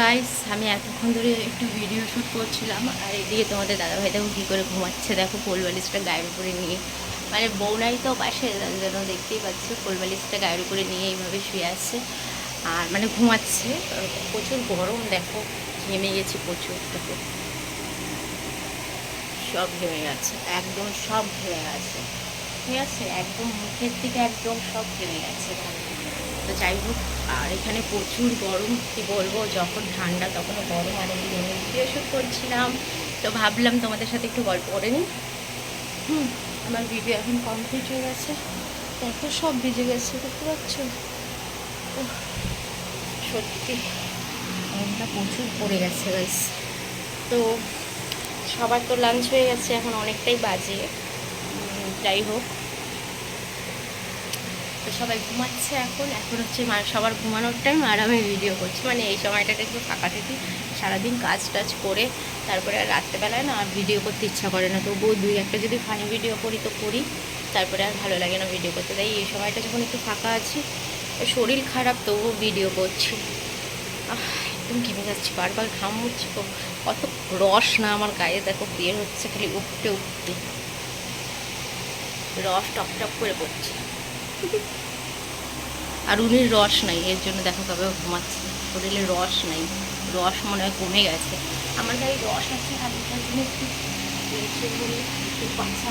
Guys আমি এতক্ষণ ধরে একটু ভিডিও শ্যুট করছিলাম, আর এদিকে তোমাদের দাদাভাই দেখো কী করে ঘুমাচ্ছে। দেখো কোলবালিশটা গায়ের উপরে নিয়ে মানে বউ নাই তো পাশে, যেন দেখতেই পাচ্ছ, কোলবালিশটা গায়ের উপরে নিয়ে এইভাবে শুয়ে আছে, আর মানে ঘুমাচ্ছে। প্রচুর গরম, দেখো, ঘেমে গেছি প্রচুর দেখো। সব ঘেমে গেছে, একদম সব ঘেমে গেছে। ঠিক আছে? একদম মুখের দিকে একদম সব ঘেমে গেছে তো যাই হোক আর এখানে প্রচুর গরম, কি বলব, যখন ঠান্ডা তখন গরম আর আমি ভিডিও শ্যুট করছিলাম। তো ভাবলাম তোমাদের সাথে একটু গল্প করে নিই। হুম, আমার ভিডিও এখন কমপ্লিট হয়ে গেছে। দেখো সব ভিজে গেছে, দেখতে পাচ্ছ? সত্যি গরমটা প্রচুর পড়ে গেছে গাইস তো সবার তো লাঞ্চ হয়ে গেছে, এখন অনেকটাই বাজে। যাই হোক। তো সবাই ঘুমাচ্ছে এখন। এখন হচ্ছে সবার ঘুমানোর টাইম আর আমি ভিডিও করছি। মানে এই সময়টাতে একটু ফাঁকা থাকি সারাদিন কাজ টাজ করে তারপরে আর রাত্রেবেলায় না আর ভিডিও করতে ইচ্ছা করে না। তবুও দুই একটা যদি ফানি ভিডিও করি তো করি, তারপরে আর ভালো লাগে না ভিডিও করতে। তাই এই সময়টা যখন একটু ফাঁকা আছি, শরীর খারাপ তবুও ভিডিও করছি। একদম ঘেমে যাচ্ছি, বারবার ঘাম হচ্ছে কত রস না আমার গায়ে। দেখো, বের হচ্ছে খালি উঠতে উঠতে রস টপ টপ করে পড়ছে। আর উনির রস নাই, এর জন্য দেখো কবে ঘুমাচ্ছে। শরীরে রস নাই, রস মনে হয় কমে গেছে। আমার গায়ে রস আছে হালকা জন্য একটু পাছা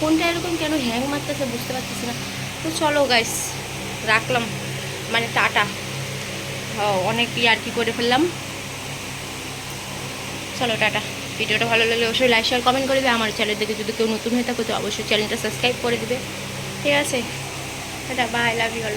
ফোনটা এরকম কেন হ্যাং মারতেছে বুঝতে পারতেছি না। তো চলো গাইস রাখলাম। মানে টাটা। অনেক ইয়ার কি করে ফেললাম। চলো, টাটা। ভিডিওটা ভালো লাগলে অবশ্যই লাইক শেয়ার কমেন্ট করে দেবে। আমার চ্যানেল থেকে যদি কেউ নতুন হয়ে থাকো, তো অবশ্যই চ্যানেলটা সাবস্ক্রাইব করে দেবে। ঠিক আছে? Tata bye love you all